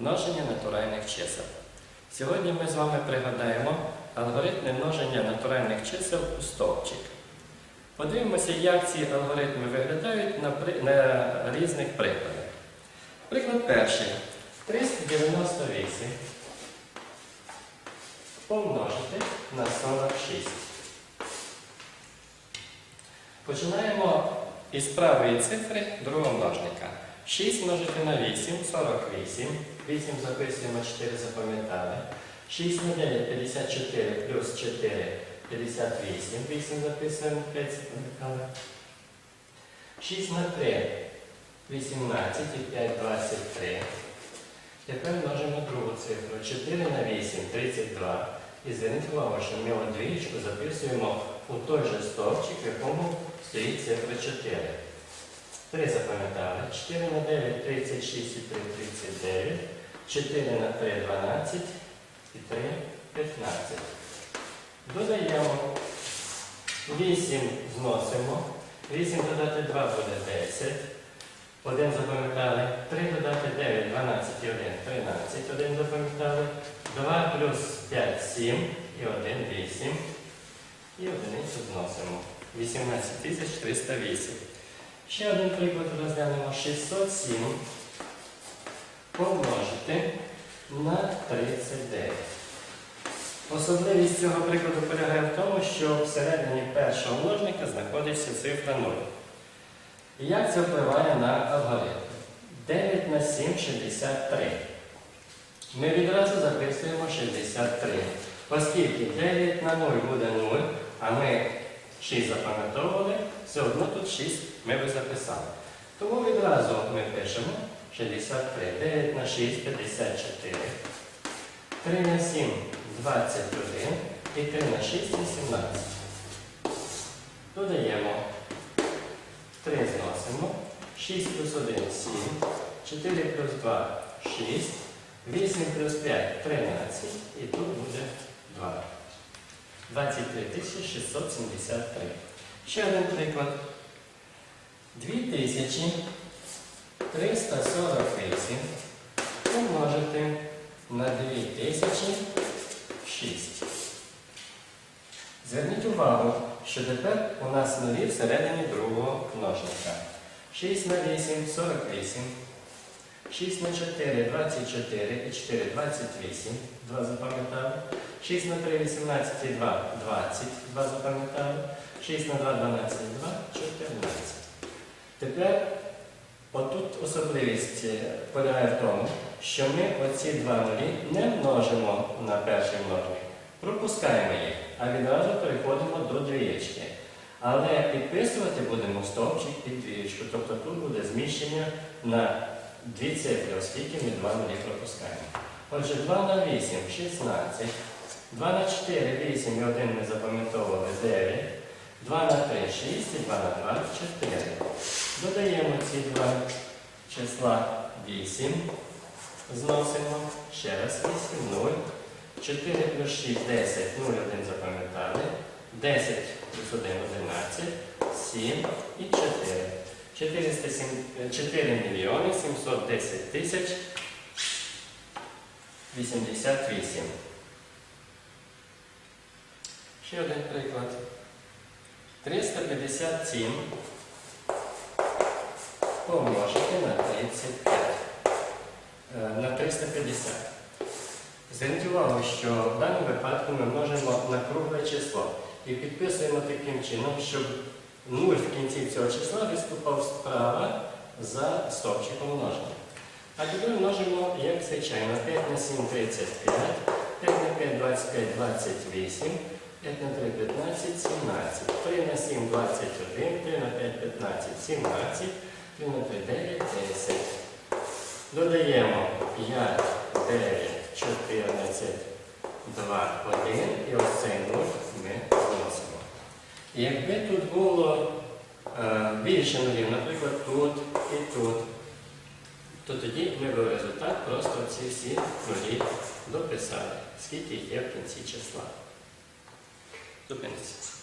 Множення натуральних чисел. Сьогодні ми з вами пригадаємо алгоритми множення натуральних чисел у стовпчик. Подивимося, як ці алгоритми виглядають на, при- на різних прикладах. Приклад перший. 398 помножити на 46. Починаємо із правої цифри другого множника. 6 множити на 8 48. 8 записуємо 4 запам'ятали. 6 на 9 54 плюс 4 58. 8 записуємо 5 запам'ятали. 6 на 3 18 і 5 23. Тепер множимо другу цифру. 4 на 8 32. І зверніть увагу, що ми от двієчку записуємо у той же стовпчик, в якому стоїть цифра 4. 3 запам'ятали. 4 на 9 36 і 3 39. 4 на 3 12 і 3 15. Додаємо 8 зносимо. 8 додати 2 буде 10. 1 запам'ятали. 3 додати 9, 12 і 1, 13. 1 запам'ятали. 2 плюс 5, 7 і 1, 8. І одиницю зносимо. 18 308. Ще один приклад розглянемо. 607 помножити на 39. Особливість цього прикладу полягає в тому, що всередині першого множника знаходиться цифра 0. І як це впливає на алгоритм? 9 на 7 63. Ми відразу записуємо 63. Оскільки 9 на 0 буде 0, а ми 6 запам'ятовували, все одно тут 6 ми би записали. Тому відразу ми пишемо 63. 9 на 6 54. 3 на 7 21 і 3 на 6 18. Додаємо 3 зносимо. 6 плюс 1 7. 4 плюс 2 6. 8 плюс 5 13. І тут буде 2. 23 673. Ще один приклад. 2348 помножити на 2006. Зверніть увагу, що тепер у нас нулі всередині другого множника. 6 на 8 48. 6 на 4 24 і 4 28. 2 запам'ятали. 6 на 3 18 і 2 20. 2 запам'ятали. 6 на 2 12 2 14. Тепер отут особливість е, полягає в тому, що ми оці два нулі не множимо на перший множник. Пропускаємо їх, а відразу переходимо до двієчки. Але підписувати будемо стовпчик під двієчку. Тобто тут буде зміщення на дві цифри, оскільки ми два нулі пропускаємо. Отже, 2 на 8 16. 2 на 4 8 і 1 ми запам'ятовували 9. 2 на 3 6 і 2 на 2 4. Додаємо ці два числа 8. Зносимо. Ще раз 8, 0. 4 плюс 6 10, 0, 1 запам'ятали. 10 плюс 1 11, 7 і 4. 407, 4 мільйони 710 тисяч 88. Ще один приклад. 357 помножити на 35. Е, На 350. Зверніть увагу, що в даному випадку ми множимо на кругле число і підписуємо таким чином, щоб 0 в кінці цього числа виступав справа за стовпчиком множення. А тепер множимо, як звичайно, 5 на 7 35, 5 на 5 25 28, 5 на 3 15 17, 3 на 7 21, 3 на 5 15 17, 3 на 3 9 10. Додаємо 5, 9, 14, 2, 1 і ось цей 0 ми зносимо. І Якби тут було е, більше нулів, наприклад, тут і тут, то тоді ми б результат просто ці всі нулі дописали, скільки є в кінці числа. Зупиниться.